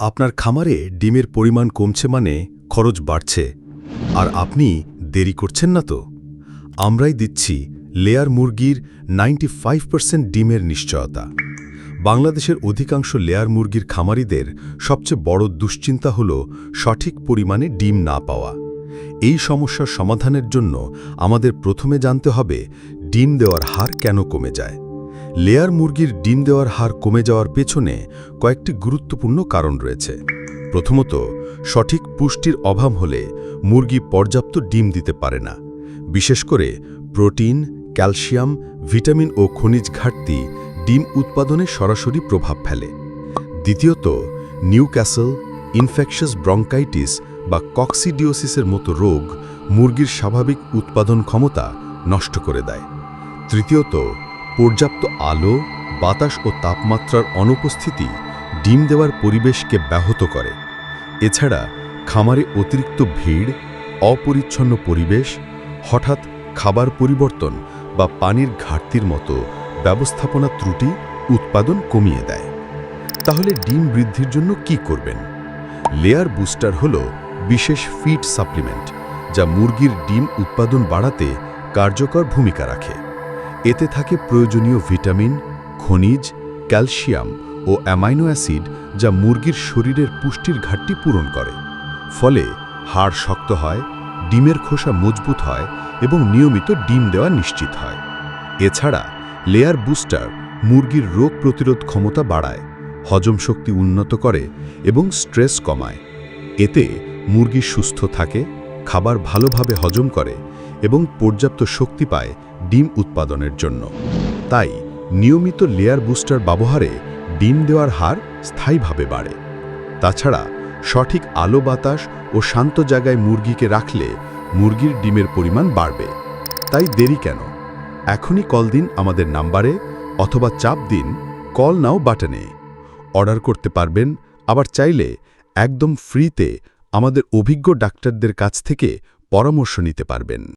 আপনার খামারে ডিমের পরিমাণ কমছে মানে খরচ বাড়ছে। আর আপনি দেরি করছেন না তো? আমরাই দিচ্ছি লেয়ার মুরগির 95% ডিমের নিশ্চয়তা। বাংলাদেশের অধিকাংশ লেয়ার মুরগির খামারিদের সবচেয়ে বড় দুশ্চিন্তা হল সঠিক পরিমাণে ডিম না পাওয়া। এই সমস্যার সমাধানের জন্য আমাদের প্রথমে জানতে হবে, ডিম দেওয়ার হার কেন কমে যায়। লেয়ার মুরগির ডিম দেওয়ার হার কমে যাওয়ার পেছনে কয়েকটি গুরুত্বপূর্ণ কারণ রয়েছে। প্রথমত, সঠিক পুষ্টির অভাব হলে মুরগি পর্যাপ্ত ডিম দিতে পারে না। বিশেষ করে, প্রোটিন, ক্যালসিয়াম, ভিটামিন ও খনিজ ঘাটতি ডিম উৎপাদনে সরাসরি প্রভাব ফেলে। দ্বিতীয়ত, নিউক্যাসল, ইনফেকশাস ব্রঙ্কাইটিস বা কক্সিডিওসিসের মতো রোগ মুরগির স্বাভাবিক উৎপাদন ক্ষমতা নষ্ট করে দেয়। তৃতীয়ত পর্যাপ্ত আলো, বাতাস ও তাপমাত্রার অনুপস্থিতি ডিম দেওয়ার পরিবেশকে ব্যাহত করে। এছাড়া খামারে অতিরিক্ত ভিড়, অপরিচ্ছন্ন পরিবেশ, হঠাৎ খাবার পরিবর্তন বা পানির ঘাটতির মতো ব্যবস্থাপনা ত্রুটি উৎপাদন কমিয়ে দেয়। তাহলে ডিম বৃদ্ধির জন্য কি করবেন? লেয়ার বুস্টার হল বিশেষ ফিড সাপ্লিমেন্ট, যা মুরগির ডিম উৎপাদন বাড়াতে কার্যকর ভূমিকা রাখে। এতে থাকে প্রয়োজনীয় ভিটামিন, খনিজ, ক্যালসিয়াম ও অ্যামাইনো অ্যাসিড যা মুরগির শরীরের পুষ্টির ঘাটতি পূরণ করে। ফলে হাড় শক্ত হয়, ডিমের খোসা মজবুত হয় এবং নিয়মিত ডিম দেওয়া নিশ্চিত হয়। এছাড়া লেয়ার বুস্টার মুরগির রোগ প্রতিরোধ ক্ষমতা বাড়ায়, হজম শক্তি উন্নত করে এবং স্ট্রেস কমায়। এতে মুরগি সুস্থ থাকে, খাবার ভালোভাবে হজম করে এবং পর্যাপ্ত শক্তি পায় ডিম উৎপাদনের জন্য। তাই নিয়মিত লেয়ার বুস্টার ব্যবহারে ডিম দেওয়ার হার স্থায়ীভাবে বাড়ে। তাছাড়া সঠিক আলো বাতাস ও শান্ত জায়গায় মুরগিকে রাখলে মুরগির ডিমের পরিমাণ বাড়বে। তাই দেরি কেন? এখনই কল দিন আমাদের নাম্বারে অথবা চাপ দিন, কল নাও বাটনে। অর্ডার করতে পারবেন, আবার চাইলে একদম ফ্রিতে আমাদের অভিজ্ঞ ডাক্তারদের কাছ থেকে পরামর্শ নিতে পারবেন।